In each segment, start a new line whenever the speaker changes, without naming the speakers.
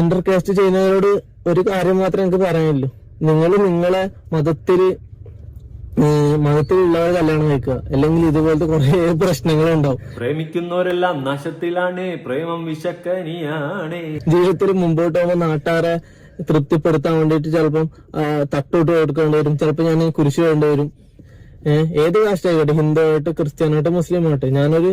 Inter caste ചെയ്യുന്നവരോട് ഒരു കാര്യം മാത്രമേ എനിക്ക് പറയാനുള്ളൂ. നിങ്ങൾ നിങ്ങളെ മതത്തിൽ മതത്തിലുള്ളവർ മതത്തിലുള്ളവരെ കല്യാണം കഴിക്കുക. അല്ലെങ്കിൽ ഇതുപോലത്തെ കുറെ പ്രശ്നങ്ങൾ ഉണ്ടാവും
പ്രേമിക്കുന്നവരെല്ലാം നാശത്തിലാണ്. പ്രേമം വിശക്കനിയാണ്.
ജീവിതത്തിൽ മുമ്പോട്ട് പോകുമ്പോൾ നാട്ടുകാരെ തൃപ്തിപ്പെടുത്താൻ വേണ്ടിയിട്ട് ചിലപ്പം തട്ടോട്ട് കൊടുക്കേണ്ടി വരും. ചിലപ്പോൾ ഞാൻ കുരിശ് വേണ്ടി വരും. ഏത് കാസ്റ്റ് ആയിക്കോട്ടെ? ഹിന്ദു ആയിട്ട് ക്രിസ്ത്യാനായിട്ട് മുസ്ലിം ആയിട്ട് ഞാനൊരു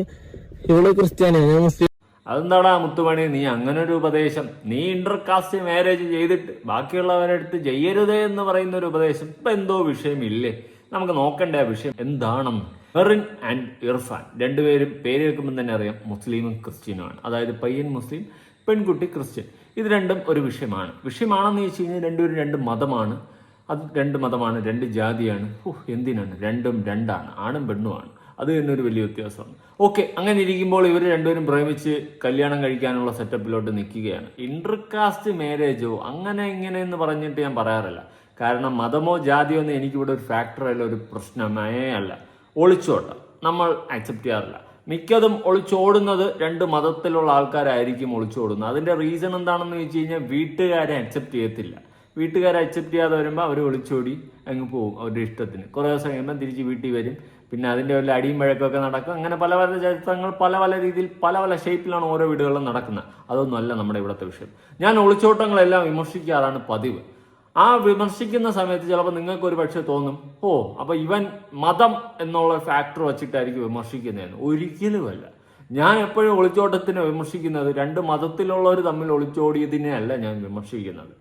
ഇവൾ ക്രിസ്ത്യാനിയാണ് ഞാൻ മുസ്ലിം
അതെന്താടാ മുത്തുമണി? നീ അങ്ങനെ ഒരു ഉപദേശം. നീ ഇന്റർകാസ്റ്റ് മാരേജ് ചെയ്തിട്ട് ബാക്കിയുള്ളവരുടെ അടുത്ത് ചെയ്യരുതേ എന്ന് പറയുന്ന ഒരു ഉപദേശം. ഇപ്പൊ എന്തോ വിഷയമില്ലേ? നമുക്ക് നോക്കേണ്ട വിഷയം. എന്താണെന്ന്? മെറിൻ ആൻഡ് ഇർഫാൻ രണ്ടുപേരും പേര് കേൾക്കുമ്പോൾ തന്നെ അറിയാം മുസ്ലിമും ക്രിസ്ത്യനുമാണ്. അതായത് പയ്യൻ മുസ്ലിം പെൺകുട്ടി ക്രിസ്ത്യൻ. ഇത് രണ്ടും ഒരു വിഷയമാണ്. വിഷയമാണെന്ന് ചോദിച്ചു കഴിഞ്ഞാൽ രണ്ടുപേരും രണ്ട് മതമാണ്. അത് രണ്ട് മതമാണ് രണ്ട് ജാതിയാണ്. എന്തിനാണ്? രണ്ടും രണ്ടാണ്. ആണും പെണ്ണുമാണ്. അത് തന്നെ ഒരു വലിയ വ്യത്യാസമാണ്. ഓക്കെ അങ്ങനെ ഇരിക്കുമ്പോൾ ഇവർ രണ്ടുപേരും പ്രേമിച്ച് കല്യാണം കഴിക്കാനുള്ള സെറ്റപ്പിലോട്ട് നിൽക്കുകയാണ്. ഇന്റർകാസ്റ്റ് മാരേജോ അങ്ങനെ ഇങ്ങനെ എന്ന് പറഞ്ഞിട്ട് ഞാൻ പറയാറില്ല. കാരണം മതമോ ജാതിയോ ഒന്നും എനിക്കിവിടെ ഒരു ഫാക്ടറല്ല ഒരു പ്രശ്നമേ അല്ല. ഒളിച്ചോട്ടം നമ്മൾ അക്സെപ്റ്റ് ചെയ്യാറില്ല. മിക്കതും ഒളിച്ചോടുന്നത് രണ്ട് മതത്തിലുള്ള ആൾക്കാരായിരിക്കും ഒളിച്ചോടുന്നത്. അതിന്റെ റീസൺ എന്താണെന്ന് വെച്ച് കഴിഞ്ഞാൽ വീട്ടുകാരെ അക്സെപ്റ്റ് ചെയ്യത്തില്ല. വീട്ടുകാരെ അക്സെപ്റ്റ് ചെയ്യാതെ വരുമ്പോൾ അവർ ഒളിച്ചോടി അങ്ങ് പോകും അവരുടെ ഇഷ്ടത്തിന്. കുറേ ദിവസം കഴിയുമ്പോൾ തിരിച്ച് വീട്ടിൽ വരും. പിന്നെ അതിന്റെ വല്ല അടിയും വഴക്കൊക്കെ നടക്കും. അങ്ങനെ പല പല ചരിത്രങ്ങൾ പല പല രീതിയിൽ പല പല ഷേപ്പിലാണ് ഓരോ വീടുകളിലും നടക്കുന്നത്. അതൊന്നുമല്ല നമ്മുടെ ഇവിടുത്തെ വിഷയം. ഞാൻ ഒളിച്ചോട്ടങ്ങളെല്ലാം വിമർശിക്കാറാണ് പതിവ്. ആ വിമർശിക്കുന്ന സമയത്ത് ചിലപ്പോൾ നിങ്ങൾക്ക് ഒരു പക്ഷേ തോന്നും ഓ അപ്പോൾ ഇവൻ മതം എന്നുള്ള ഫാക്ടർ വെച്ചിട്ടായിരിക്കും വിമർശിക്കുന്നതെന്ന്. ഒരിക്കലുമല്ല. ഞാൻ എപ്പോഴും ഒളിച്ചോട്ടത്തിനെ വിമർശിക്കുന്നത് രണ്ട് മതത്തിലുള്ളവർ തമ്മിൽ ഒളിച്ചോടിയതിനെ അല്ല ഞാൻ വിമർശിക്കുന്നത്.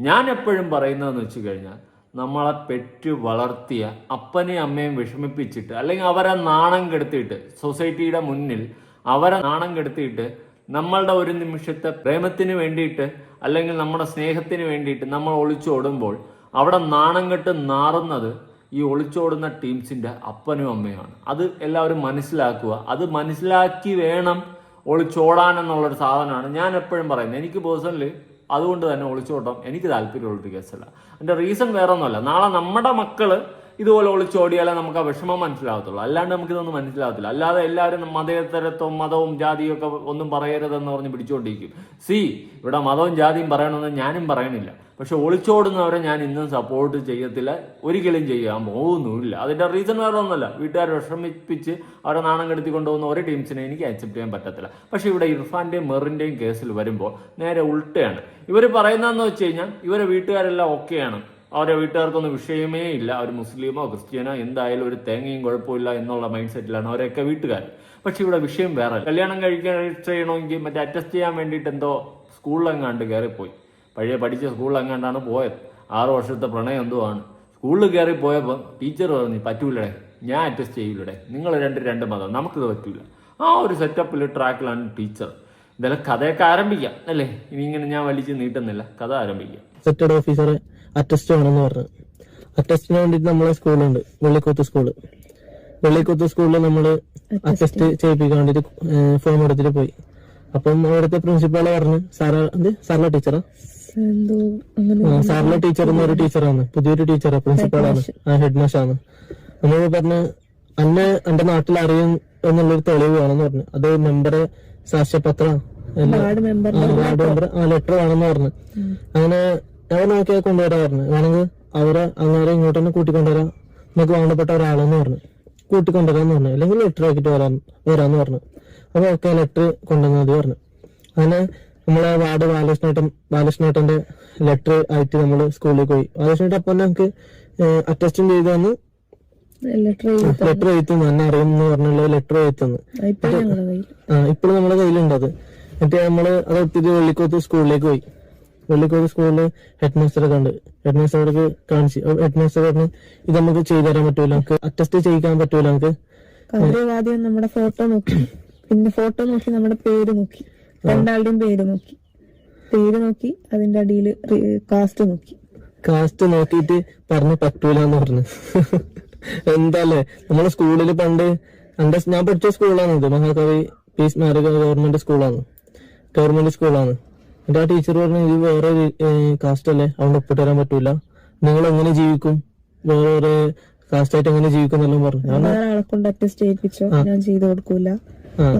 ഞാൻ എപ്പോഴും പറയുന്നതെന്ന് വെച്ച് കഴിഞ്ഞാൽ നമ്മളെ പെറ്റു വളർത്തിയ അപ്പനെയും അമ്മയും വിഷമിപ്പിച്ചിട്ട് അല്ലെങ്കിൽ അവരെ നാണം കെടുത്തിയിട്ട് സൊസൈറ്റിയുടെ മുന്നിൽ അവരെ നാണം കെടുത്തിയിട്ട് നമ്മളുടെ ഒരു നിമിഷത്തെ പ്രേമത്തിന് വേണ്ടിയിട്ട് അല്ലെങ്കിൽ നമ്മുടെ സ്നേഹത്തിന് വേണ്ടിയിട്ട് നമ്മൾ ഒളിച്ചോടുമ്പോൾ അവിടെ നാണം കെട്ട് നാറുന്നത് ഈ ഒളിച്ചോടുന്ന ടീംസിന്റെ അപ്പനും അമ്മയുമാണ്. അത് എല്ലാവരും മനസ്സിലാക്കുക. അത് മനസ്സിലാക്കി വേണം ഒളിച്ചോടാൻ എന്നുള്ളൊരു സാധനമാണ് ഞാൻ എപ്പോഴും പറയുന്നത്. എനിക്ക് പേഴ്സണലി അതുകൊണ്ട് തന്നെ ഒളിച്ചോട്ടം എനിക്ക് താല്പര്യമുള്ളൊരു കേസല്ല. അതിന്റെ റീസൺ വേറെ ഒന്നുമല്ല നാളെ നമ്മുടെ മക്കൾ ഇതുപോലെ ഒളിച്ചോടിയാലേ നമുക്ക് ആ വിഷമം മനസ്സിലാകത്തുള്ളൂ അല്ലാണ്ട് നമുക്കിതൊന്നും മനസ്സിലാകത്തില്ല അല്ലാതെ എല്ലാവരും മതേതരത്വം മതവും ജാതിയും ഒക്കെ ഒന്നും പറയരുതെന്ന് പറഞ്ഞ് പിടിച്ചുകൊണ്ടിരിക്കും സി ഇവിടെ മതവും ജാതിയും പറയണമെന്ന് ഞാനും പറയണില്ല. പക്ഷെ ഒളിച്ചോടുന്നവരെ ഞാൻ ഇന്നും സപ്പോർട്ട് ചെയ്യത്തില്ല. ഒരിക്കലും ചെയ്യാൻ പോകുന്നുമില്ല. അതിന്റെ റീസൺ വേറെ ഒന്നുമല്ല. വീട്ടുകാർ വിഷമിപ്പിച്ച് അവരെ നാണം കെടുത്തി കൊണ്ടുപോകുന്ന ഒരു ടീംസിനെ എനിക്ക് അക്സെപ്റ്റ് ചെയ്യാൻ പറ്റത്തില്ല. പക്ഷേ ഇവിടെ ഇർഫാന്റെയും മെറിന്റെയും കേസിൽ വരുമ്പോൾ നേരെ ഉൾട്ടയാണ്. ഇവർ പറയുന്നതെന്ന് വെച്ച് കഴിഞ്ഞാൽ ഇവരെ വീട്ടുകാരെല്ലാം ഓക്കെയാണ് അവരെ വീട്ടുകാർക്കൊന്നും വിഷയമേ ഇല്ല. അവർ മുസ്ലിമോ ക്രിസ്ത്യനോ എന്തായാലും ഒരു തേങ്ങയും കുഴപ്പമില്ല എന്നുള്ള മൈൻഡ് സെറ്റിലാണ് അവരൊക്കെ വീട്ടുകാർ. പക്ഷെ ഇവിടെ വിഷയം വേറെ. കല്യാണം കഴിക്കാൻ ചെയ്യണമെങ്കിൽ മറ്റേ അറ്റസ്റ്റ് ചെയ്യാൻ വേണ്ടിയിട്ട് എന്തോ സ്കൂളിലെങ്ങാണ്ട് കയറിപ്പോയി. പഴയ പഠിച്ച സ്കൂളിലെങ്ങാണ്ടാണ് പോയത്. ആറ് വർഷത്തെ പ്രണയം എന്തോ ആണ് സ്കൂളിൽ കയറി പോയപ്പോൾ ടീച്ചർ പറഞ്ഞു പറ്റൂലടേ ഞാൻ അറ്റസ്റ്റ് ചെയ്യൂലടേ. നിങ്ങൾ രണ്ട് രണ്ട് മതം. നമുക്കിത് പറ്റൂല. ആ ഒരു സെറ്റപ്പിൽ ട്രാക്കിലാണ് ടീച്ചർ. ഇതെല്ലാം കഥയൊക്കെ ആരംഭിക്കാം അല്ലേ? ഇനി ഇങ്ങനെ ഞാൻ വലിച്ച് നീട്ടുന്നില്ല. കഥ ആരംഭിക്കാം.
സെറ്റഡ് ഓഫീസറെ അറ്റസ്റ്റ് വേണമെന്ന് പറഞ്ഞു. അറ്റസ്റ്റിന് വേണ്ടിയിട്ട് നമ്മളെ സ്കൂളുണ്ട്. വെള്ളിക്കോത്ത് സ്കൂൾ. വെള്ളിക്കോത്ത് സ്കൂളിൽ നമ്മൾ അറ്റസ്റ്റ് ചെയ്യിപ്പിക്കാൻ വേണ്ടിട്ട് ഫോം എടുത്തിട്ട് പോയി. അപ്പം അവിടുത്തെ പ്രിൻസിപ്പാൾ പറഞ്ഞു സാറാ അത് സാറിലെ ടീച്ചറാ സാറിലെ ടീച്ചർ എന്നൊരു ടീച്ചറാണ് പുതിയൊരു ടീച്ചറാ പ്രിൻസിപ്പാളാണ് ആ ഹെഡ് മാഷാണ് നമ്മൾ പറഞ്ഞു അന്നെ എന്റെ നാട്ടിൽ അറിയും എന്നുള്ളൊരു തെളിവ് വേണമെന്ന് പറഞ്ഞു. അത് മെമ്പറെ സാക്ഷ്യപത്രം.
വാർഡ് മെമ്പർ
ആ ലെറ്റർ വേണമെന്ന് പറഞ്ഞു. അങ്ങനെ അവർ നോക്കി കൊണ്ടുവരാൻ പറഞ്ഞു. വേണമെങ്കിൽ അവരെ അങ്ങനെ ഇങ്ങോട്ട് തന്നെ കൂട്ടിക്കൊണ്ടുവരാം. നമുക്ക് വേണ്ടപ്പെട്ട ഒരാളെന്ന് പറഞ്ഞു. കൂട്ടിക്കൊണ്ടുവരാന്ന് പറഞ്ഞു. അല്ലെങ്കിൽ ലെറ്റർ ആക്കിയിട്ട് വരാൻ വരാന്ന് പറഞ്ഞു. അപ്പൊ ഓക്കെ ലെറ്റർ കൊണ്ടുവന്നാൽ മതി പറഞ്ഞു. അങ്ങനെ നമ്മളെ വാർഡ് ബാലകൃഷ്ണേട്ടൻ ബാലകൃഷ്ണേട്ടന്റെ ലെറ്റർ ആയിട്ട് നമ്മൾ സ്കൂളിൽ പോയി. ബാലകൃഷ്ണേട്ടൻ അപ്പം നമുക്ക് അറ്റസ്റ്റും ചെയ്ത് തന്നു.
ലെറ്റർ
എഴുത്തുന്നു എന്നെ അറിയുന്നു പറഞ്ഞുള്ള ലെറ്റർ എഴുത്തുന്നു ഇപ്പോഴും നമ്മുടെ കയ്യിലുണ്ട് അത്. എന്നിട്ട് നമ്മൾ അത് എത്തിയിട്ട് വെള്ളിക്കോത്ത് സ്കൂളിലേക്ക് പോയി. വെള്ളിക്കോത്ത് സ്കൂളിലെ ഹെഡ് മാസ്റ്ററെ കണ്ട് ഹെഡ് മാസ്റ്റർക്ക് കാണിച്ച് ഹെഡ് മാസ്റ്റർ പറഞ്ഞു ഇത് നമുക്ക് ചെയ്തു തരാൻ പറ്റൂല നമുക്ക് അറ്റസ്റ്റ് ചെയ്യിക്കാൻ പറ്റൂല നമുക്ക്.
ആദ്യം നമ്മുടെ ഫോട്ടോ നോക്കി. പിന്നെ ഫോട്ടോ നോക്കി നമ്മുടെ പേര് നോക്കി. രണ്ടാളുടെയും പേര് നോക്കി. പേര് നോക്കി അതിന്റെ അടിയിൽ കാസ്റ്റ് നോക്കി.
കാസ്റ്റ് നോക്കിയിട്ട് പറഞ്ഞു പറ്റൂല എന്ന് പറഞ്ഞു. എന്താല്ലേ? നമ്മുടെ സ്കൂളിൽ പണ്ട് ഞാൻ പഠിച്ച സ്കൂളാണ് ഇത്. മഹാകവി പീസ് സ്മാരക ഗവൺമെന്റ് സ്കൂളാണ്. ഗവൺമെന്റ് സ്കൂളാണ്. എന്റെ ആ ടീച്ചർ പറഞ്ഞു ഇത് വേറെ കാസ്റ്റ് അല്ലേ? അതുകൊണ്ട് ഒപ്പിട്ട് തരാൻ പറ്റൂല. നിങ്ങൾ എങ്ങനെ ജീവിക്കും? വേറെ കാസ്റ്റ് ആയിട്ട് എങ്ങനെ ജീവിക്കും എന്നെല്ലാം പറഞ്ഞു. ഞാൻ
വേറെ ആളെ കൊണ്ട് അറ്റസ്റ്റ് ചെയ്യിപ്പിച്ചോ? ഞാൻ ചെയ്തു കൊടുക്കൂല.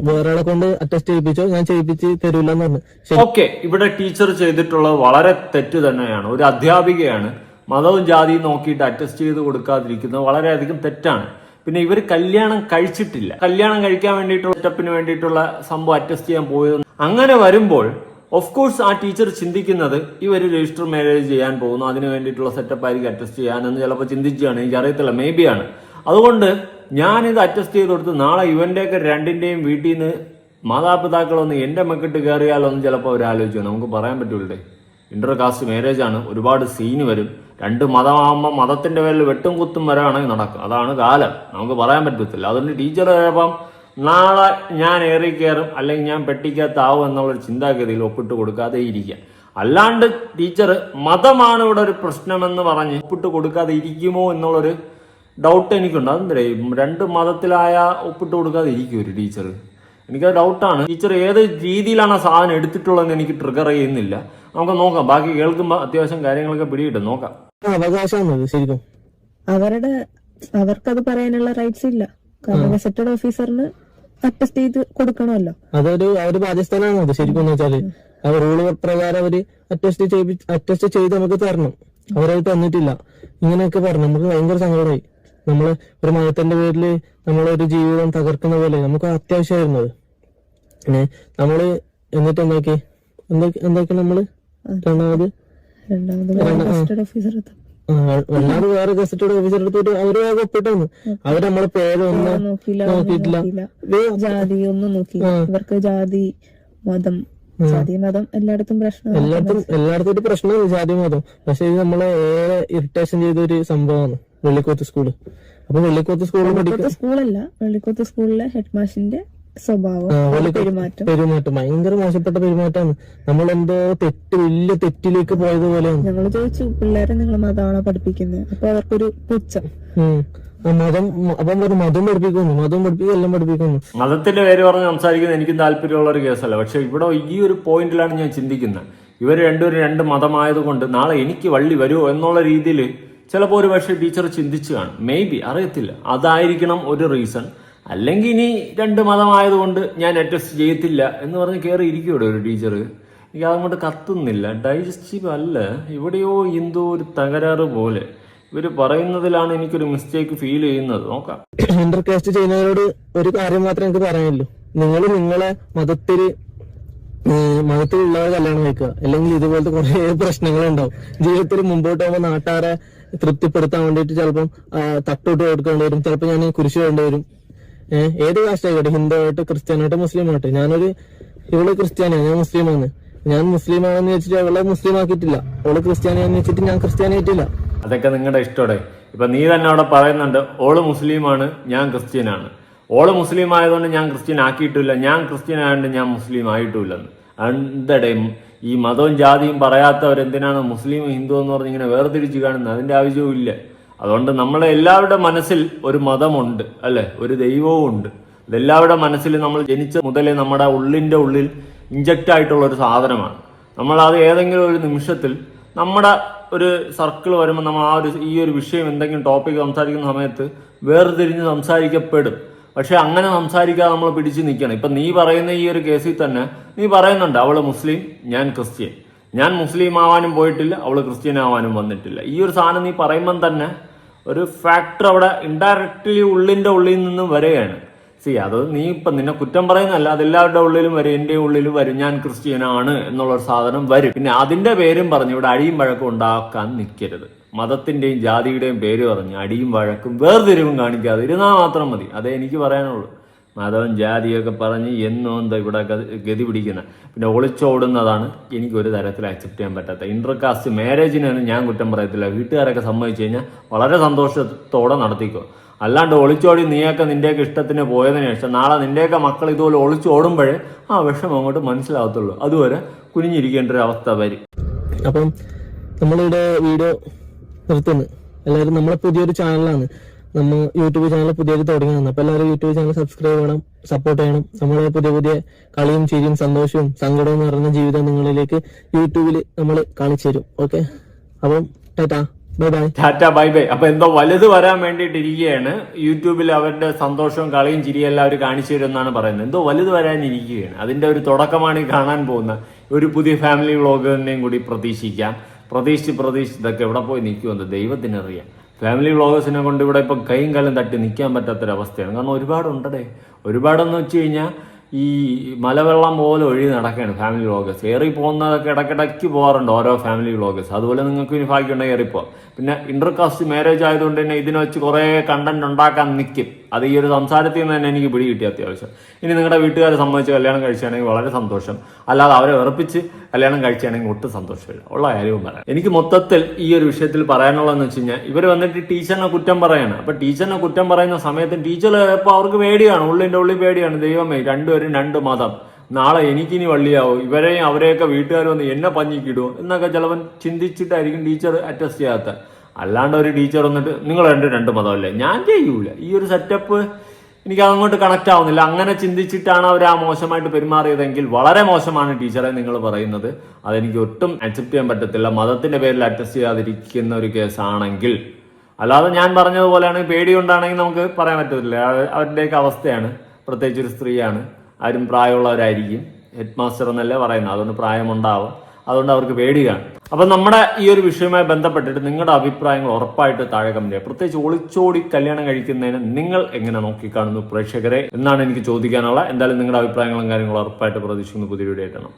വേറെ ആളെ കൊണ്ട് അറ്റസ്റ്റ് ചെയ്യിപ്പിച്ചോ? ഞാൻ ചെയ്യിപ്പിച്ച് തരൂല എന്ന് പറഞ്ഞു
ഓക്കെ ഇവിടെ ടീച്ചർ ചെയ്തിട്ടുള്ള വളരെ തെറ്റ് തന്നെയാണ്. ഒരു അധ്യാപികയാണ് മതവും ജാതിയും നോക്കിയിട്ട് അറ്റസ്റ്റ് ചെയ്ത് കൊടുക്കാതിരിക്കുന്നത് വളരെയധികം തെറ്റാണ്. പിന്നെ ഇവർ കല്യാണം കഴിച്ചിട്ടില്ല. കല്യാണം കഴിക്കാൻ വേണ്ടിയിട്ടുള്ള സ്റ്റെപ്പിന് വേണ്ടിയിട്ടുള്ള സംഭവം അറ്റസ്റ്റ് ചെയ്യാൻ പോയത് അങ്ങനെ വരുമ്പോൾ ഓഫ് കോഴ്സ് ആ ടീച്ചർ ചിന്തിക്കുന്നത് ഇവർ രജിസ്റ്റർ മാരേജ് ചെയ്യാൻ പോകുന്നു അതിന് വേണ്ടിയിട്ടുള്ള സെറ്റപ്പ് ആയിരിക്കും അറ്റസ്റ്റ് ചെയ്യാനെന്ന് ചിലപ്പോൾ ചിന്തിച്ചാണ് എനിക്ക് അറിയത്തില്ല മേ ബി ആണ്. അതുകൊണ്ട് ഞാനിത് അറ്റസ്റ്റ് ചെയ്ത് കൊടുത്ത് നാളെ ഇവന്റെയൊക്കെ രണ്ടിന്റെയും വീട്ടിൽ നിന്ന് മാതാപിതാക്കളൊന്ന് എന്റെ മക്കിട്ട് കയറിയാലൊന്നും ചിലപ്പോൾ അവർ നമുക്ക് പറയാൻ പറ്റൂലേ. ഇന്റർ കാസ്റ്റ് മാരേജ് ആണ് ഒരുപാട് സീന് വരും. രണ്ട് മതമാകുമ്പോൾ മതത്തിന്റെ പേരിൽ വെട്ടും കുത്തും വരാണെങ്കിൽ നടക്കും അതാണ് കാലം. നമുക്ക് പറയാൻ പറ്റത്തില്ല. അതുകൊണ്ട് ടീച്ചർ ചിലപ്പം നാളെ ഞാൻ ഏറി കയറും അല്ലെങ്കിൽ ഞാൻ പെട്ടിക്കകത്താവും എന്നുള്ളൊരു ചിന്താഗതിയിൽ ഒപ്പിട്ട് കൊടുക്കാതെ ഇരിക്കുക. അല്ലാണ്ട് ടീച്ചർ മതമാണ് ഇവിടെ ഒരു പ്രശ്നമെന്ന് പറഞ്ഞ് ഒപ്പിട്ട് കൊടുക്കാതെ ഇരിക്കുമോ എന്നുള്ളൊരു ഡൗട്ട് എനിക്കുണ്ട്. അതെന്തേ രണ്ട് മതത്തിലായ ഒപ്പിട്ട് കൊടുക്കാതെ ഇരിക്കും ഒരു ടീച്ചർ എനിക്കത് ഡൗട്ടാണ് ടീച്ചർ ഏത് രീതിയിലാണ് ആ സാധനം എടുത്തിട്ടുള്ളതെന്ന് എനിക്ക് ട്രിഗർ ചെയ്യുന്നില്ല. നമുക്ക് നോക്കാം. ബാക്കി കേൾക്കുമ്പോൾ അത്യാവശ്യം കാര്യങ്ങളൊക്കെ പിടികിട്ടും. നോക്കാം.
അവകാശമാണത് ശരിക്കും.
അവരുടെ അവർക്കത് പറയാനുള്ള റൈറ്റ്സ് ഇല്ല. കാരണം ഗസറ്റഡ് ഓഫീസറിന് അറ്റസ്റ്റ് ചെയ്ത് കൊടുക്കണമല്ലോ.
അതൊരു അവർ പാകിസ്ഥാനാണ് അത് ശരിക്കും വെച്ചാൽ ആ റൂൾ പ്രകാരം അവർ അറ്റസ്റ്റ് ചെയ്ത് അറ്റസ്റ്റ് ചെയ്ത് നമുക്ക് തരണം. അവരത് തന്നിട്ടില്ല. ഇങ്ങനെയൊക്കെ പറഞ്ഞു നമുക്ക് ഭയങ്കര സങ്കടമായി. നമ്മൾ ഒരു മതത്തിന്റെ പേരിൽ നമ്മളൊരു ജീവിതം തകർക്കുന്ന പോലെ നമുക്ക് അത്യാവശ്യമായിരുന്നത് പിന്നെ നമ്മൾ എന്നിട്ട് എന്താക്കി? എന്തൊക്കെ നമ്മൾ? രണ്ടാമത്?
രണ്ടാമത് ഗസറ്റഡ് ഓഫീസർ
രണ്ടാമത് വേറെ ഗസറ്റോട് ഓഫീസർ എടുത്തിട്ട് അവർ വേഗം ഒപ്പിട്ടു അവർ നമ്മളെ പേരൊന്നും നോക്കിയിട്ടില്ല.
ഒന്നും നോക്കി ഇവർക്ക് ജാതി മതം ജാതി മതം എല്ലായിടത്തും പ്രശ്നം
എല്ലായിടത്തും എല്ലായിടത്തും ഒരു പ്രശ്നമാണ് ജാതി മതം. പക്ഷെ ഇത് നമ്മളെ ഏറെ ഇറിറ്റേഷൻ ചെയ്ത ഒരു സംഭവമാണ് വെള്ളിക്കോത്ത് സ്കൂൾ. അപ്പൊ വെള്ളിക്കോത്ത് സ്കൂളിൽ
സ്കൂളല്ല. വെള്ളിക്കോത്ത് സ്കൂളിലെ ഹെഡ് മാഷിന്റെ സ്വഭാവം പെരുമാറ്റം.
പെരുമാറ്റം ഭയങ്കര മോശപ്പെട്ട പെരുമാറ്റമാണ്. നമ്മൾ എന്തോ തെറ്റ് വലിയ തെറ്റിലേക്ക് പോയത് പോലെയാണ്
ഞങ്ങൾ ചോദിച്ചു പിള്ളേരെ നിങ്ങൾ മതമാണോ പഠിപ്പിക്കുന്നത് അപ്പൊ അവർക്കൊരു പുച്ഛം.
മതം അപ്പം ഒരു മതം പഠിപ്പിക്കുന്നു മതം പഠിപ്പിക്കുക എല്ലാം പഠിപ്പിക്കുന്നു.
മതത്തിന്റെ പേര് പറഞ്ഞ് സംസാരിക്കുന്നത് എനിക്ക് താല്പര്യമുള്ള ഒരു കേസല്ല. പക്ഷെ ഇവിടെ ഈ ഒരു പോയിന്റിലാണ് ഞാൻ ചിന്തിക്കുന്നത്. ഇവർ രണ്ടുപേരും രണ്ട് മതമായതുകൊണ്ട് നാളെ എനിക്ക് വള്ളി വരുമോ എന്നുള്ള രീതിയിൽ ചിലപ്പോൾ ഒരു പക്ഷേ ടീച്ചർ ചിന്തിച്ചു കാണും. മേ ബി അറിയത്തില്ല. അതായിരിക്കണം ഒരു റീസൺ അല്ലെങ്കിൽ ഇനി രണ്ട് മതമായതുകൊണ്ട് ഞാൻ അഡ്ജസ്റ്റ് ചെയ്യത്തില്ല എന്ന് പറഞ്ഞ് കയറി ഇരിക്കൂടെ ഒരു ടീച്ചർ എനിക്ക് അതങ്ങോട്ട് കത്തുന്നില്ല. ഡൈജസ്റ്റീവ് അല്ല. ഇവിടെയോ എന്തോ ഒരു തകരാറ് പോലെ. ഇവർ പറയുന്നതിലാണ് എനിക്കൊരു മിസ്റ്റേക്ക് ഫീൽ ചെയ്യുന്നത്. നോക്കാം.
ഇന്റർകാസ്റ്റ് ചെയ്യുന്നവരോട് ഒരു കാര്യം മാത്രമേ എനിക്ക് പറയാനുള്ളൂ. നിങ്ങൾ നിങ്ങളെ മതത്തിൽ മതത്തിലുള്ളവരെ കല്യാണം വയ്ക്കുക അല്ലെങ്കിൽ ഇതുപോലത്തെ കുറെ പ്രശ്നങ്ങളുണ്ടാവും. ജീവിതത്തിൽ മുമ്പോട്ട് പോകുമ്പോൾ നാട്ടാരെ തൃപ്തിപ്പെടുത്താൻ വേണ്ടിയിട്ട് ചിലപ്പം തട്ടോട്ട് കൊടുക്കേണ്ടി വരും. ചിലപ്പോൾ ഞാൻ കുരിശ് വേണ്ടി വരും. ഏത് കാസ്റ്റായിക്കോട്ടെ ഹിന്ദു ആയിട്ട് ക്രിസ്ത്യാനി ആയിട്ട് മുസ്ലിം ആയിട്ട്. ഞാനൊരു ഇവൾ ക്രിസ്ത്യാനിയാണ് ഞാൻ മുസ്ലിമാണ്. ഞാൻ മുസ്ലിം ആണെന്ന് വെച്ചിട്ട് അവളെ മുസ്ലിം ആക്കിയിട്ടില്ല. അവൾ ക്രിസ്ത്യാനിയാന്ന് വെച്ചിട്ട് ഞാൻ ക്രിസ്ത്യാനി ആയിട്ടില്ല.
അതൊക്കെ നിങ്ങളുടെ ഇഷ്ടോടെ. ഇപ്പൊ നീ തന്നെ അവിടെ പറയുന്നുണ്ട് ഓൾ മുസ്ലിമാണ് ഞാൻ ക്രിസ്ത്യനാണ്. ഓൾ മുസ്ലിം ആയതുകൊണ്ട് ഞാൻ ക്രിസ്ത്യൻ ആക്കിയിട്ടില്ല. ഞാൻ ക്രിസ്ത്യൻ ആയതുകൊണ്ട് ഞാൻ മുസ്ലിം ആയിട്ടില്ലെന്ന്. എന്തടേ ഈ മതവും ജാതിയും പറയാത്തവരെന്തിനാണ് മുസ്ലിം ഹിന്ദു എന്ന് പറഞ്ഞ് ഇങ്ങനെ വേർതിരിച്ച് കാണുന്നത്? അതിന്റെ ആവശ്യവും ഇല്ല. അതുകൊണ്ട് നമ്മളെ എല്ലാവരുടെ മനസ്സിൽ ഒരു മതമുണ്ട് അല്ലെ? ഒരു ദൈവവും ഉണ്ട്. ഇതെല്ലാവരുടെ മനസ്സിൽ നമ്മൾ ജനിച്ച മുതലേ നമ്മുടെ ഉള്ളിന്റെ ഉള്ളിൽ ഇഞ്ചക്റ്റ് ആയിട്ടുള്ള ഒരു സാധനമാണ്. നമ്മൾ അത് ഏതെങ്കിലും ഒരു നിമിഷത്തിൽ നമ്മുടെ ഒരു സർക്കിൾ വരുമ്പോൾ നമ്മൾ ആ ഒരു ഈ ഒരു വിഷയം എന്തെങ്കിലും ടോപ്പിക് സംസാരിക്കുന്ന സമയത്ത് വേർതിരിഞ്ഞ് സംസാരിക്കപ്പെടും. പക്ഷെ അങ്ങനെ സംസാരിക്കാതെ നമ്മൾ പിടിച്ചു നിൽക്കണം. ഇപ്പൊ നീ പറയുന്ന ഈ ഒരു കേസിൽ തന്നെ നീ പറയുന്നുണ്ട് അവൾ മുസ്ലിം ഞാൻ ക്രിസ്ത്യൻ. ഞാൻ മുസ്ലിം ആവാനും പോയിട്ടില്ല അവൾ ക്രിസ്ത്യൻ ആവാനും വന്നിട്ടില്ല. ഈ ഒരു സാധനം നീ പറയുമ്പം തന്നെ ഒരു ഫാക്ടർ അവിടെ ഇൻഡയറക്റ്റ്ലി ഉള്ളിന്റെ ഉള്ളിൽ നിന്നും വരികയാണ്. സി അത് നീ ഇപ്പം നിന്നെ കുറ്റം പറയുന്നല്ല അതെല്ലാവരുടെ ഉള്ളിലും വരും എന്റെ ഉള്ളിലും വരും ഞാൻ ക്രിസ്ത്യനാണ് എന്നുള്ള ഒരു സാധനം വരും. പിന്നെ അതിന്റെ പേരും പറഞ്ഞ് ഇവിടെ അടിയും വഴക്കും ഉണ്ടാക്കാൻ നിൽക്കരുത്. മതത്തിന്റെയും ജാതിയുടെയും പേര് പറഞ്ഞ് അടിയും വഴക്കും വേർതിരിവും കാണിക്കാതെ ഇരുന്നാൽ മാത്രം മതി. അതേ എനിക്ക് പറയാനുള്ളൂ. മതവും ജാതിയൊക്കെ പറഞ്ഞ് എന്നും എന്താ ഇവിടെ ഗതി- പിടിക്കുന്ന. പിന്നെ ഒളിച്ചോടുന്നതാണ് എനിക്ക് ഒരു തരത്തിൽ അക്സെപ്റ്റ് ചെയ്യാൻ പറ്റാത്ത. ഇന്റർകാസ്റ്റ് മാരേജിനാണ് ഞാൻ കുറ്റം പറയത്തില്ല. വീട്ടുകാരൊക്കെ സമ്മതിച്ചു കഴിഞ്ഞാൽ വളരെ സന്തോഷത്തോടെ നടത്തിക്കോ. അല്ലാണ്ട് ഒളിച്ചോടി നീയൊക്കെ നിന്റെയൊക്കെ ഇഷ്ടത്തിന് പോയതിനു ശേഷം നാളെ നിന്റെയൊക്കെ മക്കൾ ഇതുപോലെ ഒളിച്ചോടുമ്പോഴേ ആ വിഷമം അങ്ങോട്ട് മനസ്സിലാവത്തുള്ളൂ അതുവരെ കുനിഞ്ഞിരിക്കേണ്ട ഒരു അവസ്ഥ വരും.
അപ്പം നമ്മളിവിടെ വീഡിയോ നിർത്തുന്നു. എല്ലാവരും നമ്മളെ പുതിയൊരു ചാനലാണ് നമ്മൾ യൂട്യൂബ് ചാനൽ പുതിയത് തുടങ്ങിയതാണ്. അപ്പൊ എല്ലാവരും യൂട്യൂബ് ചാനൽ സബ്സ്ക്രൈബ് ചെയ്യണം സപ്പോർട്ട് ചെയ്യണം. നമ്മളെ പുതിയ പുതിയ കളിയും ചിരിയും സന്തോഷവും സങ്കടവും നിറഞ്ഞ ജീവിതം നിങ്ങളിലേക്ക് യൂട്യൂബിൽ നമ്മൾ കാണിച്ചു തരും. ഓക്കെ അപ്പം ടാറ്റാ
ടാറ്റ ബൈ ബൈ അപ്പൊ എന്തോ വലുത് വരാൻ വേണ്ടിയിട്ട് ഇരിക്കുകയാണ് യൂട്യൂബിൽ അവരുടെ സന്തോഷവും കളിയും ചിരിയും എല്ലാം അവർ കാണിച്ചു തരുമെന്നാണ് പറയുന്നത്. എന്തോ വലുത് വരാൻ ഇരിക്കുകയാണ് അതിന്റെ ഒരു തുടക്കമാണ് ഈ കാണാൻ പോകുന്ന ഒരു പുതിയ ഫാമിലി വ്ളോഗറിനെയും കൂടി പ്രതീക്ഷിക്കാം. പ്രതീക്ഷിച്ച് പ്രതീക്ഷിച്ച് ഇതൊക്കെ എവിടെ പോയി നിൽക്കുമെന്ന് ദൈവത്തിനറിയാം. ഫാമിലി വ്ളോഗേഴ്സിനെ കൊണ്ട് ഇവിടെ ഇപ്പം കൈയും കാലം തട്ടി നിൽക്കാൻ പറ്റാത്തൊരവസ്ഥയാണ്. കാരണം ഒരുപാടുണ്ടടേ. ഒരുപാടെന്ന് വെച്ച് കഴിഞ്ഞാൽ ഈ മലവെള്ളം പോലെ ഒഴുകി നടക്കുകയാണ് ഫാമിലി വ്ളോഗേഴ്സ് ഏറി പോകുന്നതൊക്കെ ഇടയ്ക്കിടയ്ക്ക് പോകാറുണ്ട് ഓരോ ഫാമിലി വ്ളോഗേഴ്സ് അതുപോലെ നിങ്ങൾക്ക് ഇനി ഭാഗ്യമുണ്ടെങ്കിൽ ഏറിപ്പോ പിന്നെ ഇന്റർകാസ്റ്റ് മാരേജ് ആയതുകൊണ്ട് തന്നെ ഇതിനെ വെച്ച് കുറേ കണ്ടന്റ് ഉണ്ടാക്കാൻ നിൽക്കും അത് ഈ ഒരു സംസാരത്തിൽ നിന്ന് തന്നെ എനിക്ക് പിടി കിട്ടിയ അത്യാവശ്യം. ഇനി നിങ്ങളുടെ വീട്ടുകാരെ സംബന്ധിച്ച് കല്യാണം കഴിച്ചാണെങ്കിൽ വളരെ സന്തോഷം. അല്ലാതെ അവരെ ഉറപ്പിച്ച് കല്യാണം കഴിച്ചാണെങ്കിൽ ഒട്ടും സന്തോഷമില്ല. ഉള്ള കാര്യവും പറയാം. എനിക്ക് മൊത്തത്തിൽ ഈ ഒരു വിഷയത്തിൽ പറയാനുള്ളതെന്ന് വെച്ച് കഴിഞ്ഞാൽ ഇവർ വന്നിട്ട് ടീച്ചറിനെ കുറ്റം പറയാണ്. അപ്പൊ ടീച്ചറിനെ കുറ്റം പറയുന്ന സമയത്ത് ടീച്ചർ ഇപ്പൊ അവർക്ക് പേടിയാണ്. ഉള്ളിന്റെ ഉള്ളിൽ പേടിയാണ്. ദൈവമേ രണ്ടുപേരും രണ്ട് മതം. നാളെ എനിക്കിനി വള്ളിയാവും. ഇവരെയും അവരെയൊക്കെ വീട്ടുകാർ വന്ന് എന്നെ പഞ്ഞിക്കിടുമോ എന്നൊക്കെ ചിലവൻ ചിന്തിച്ചിട്ടായിരിക്കും ടീച്ചർ അറ്റസ്റ്റ് ചെയ്യാത്ത അല്ലാണ്ട് ഒരു ടീച്ചർ വന്നിട്ട് നിങ്ങൾ രണ്ട് രണ്ട് മതമല്ലേ? ഞാൻ ചെയ്യൂല. ഈ ഒരു സെറ്റപ്പ് എനിക്ക് അങ്ങോട്ട് കണക്ട് ആവുന്നില്ല. അങ്ങനെ ചിന്തിച്ചിട്ടാണ് അവർ ആ മോശമായിട്ട് പെരുമാറിയതെങ്കിൽ വളരെ മോശമാണ് ടീച്ചറെ നിങ്ങൾ പറയുന്നത്. അതെനിക്ക് ഒട്ടും അക്സെപ്റ്റ് ചെയ്യാൻ പറ്റത്തില്ല. മതത്തിന്റെ പേരിൽ അറ്റസ്റ്റ് ചെയ്യാതിരിക്കുന്ന ഒരു കേസാണെങ്കിൽ അല്ലാതെ ഞാൻ പറഞ്ഞതുപോലെയാണ്. പേടി കൊണ്ടാണെങ്കിൽ നമുക്ക് പറയാൻ പറ്റത്തില്ല. അവരുടെ അവരുടെയൊക്കെ അവസ്ഥയാണ്. പ്രത്യേകിച്ച് ഒരു സ്ത്രീയാണ്. ആരും പ്രായമുള്ളവരായിരിക്കും. ഹെഡ് മാസ്റ്റർ എന്നല്ലേ പറയുന്നത്. അതുകൊണ്ട് പ്രായമുണ്ടാവും. അതുകൊണ്ട് അവർക്ക് പേടിയാണ്. അപ്പൊ നമ്മുടെ ഈ ഒരു വിഷയവുമായി ബന്ധപ്പെട്ടിട്ട് നിങ്ങളുടെ അഭിപ്രായങ്ങൾ ഉറപ്പായിട്ട് താഴെ കമന്റ് പ്രത്യേകിച്ച് ഒളിച്ചോടി കല്യാണം കഴിക്കുന്നതിന് നിങ്ങൾ എങ്ങനെ നോക്കിക്കാണുന്നു പ്രേക്ഷകരെ എന്നാണ് എനിക്ക് ചോദിക്കാനുള്ള. എന്തായാലും നിങ്ങളുടെ അഭിപ്രായങ്ങളും കാര്യങ്ങളും ഉറപ്പായിട്ട് പ്രതീക്ഷിക്കുന്നു. പുതിയ വീഡിയോ ആയിട്ടാണ്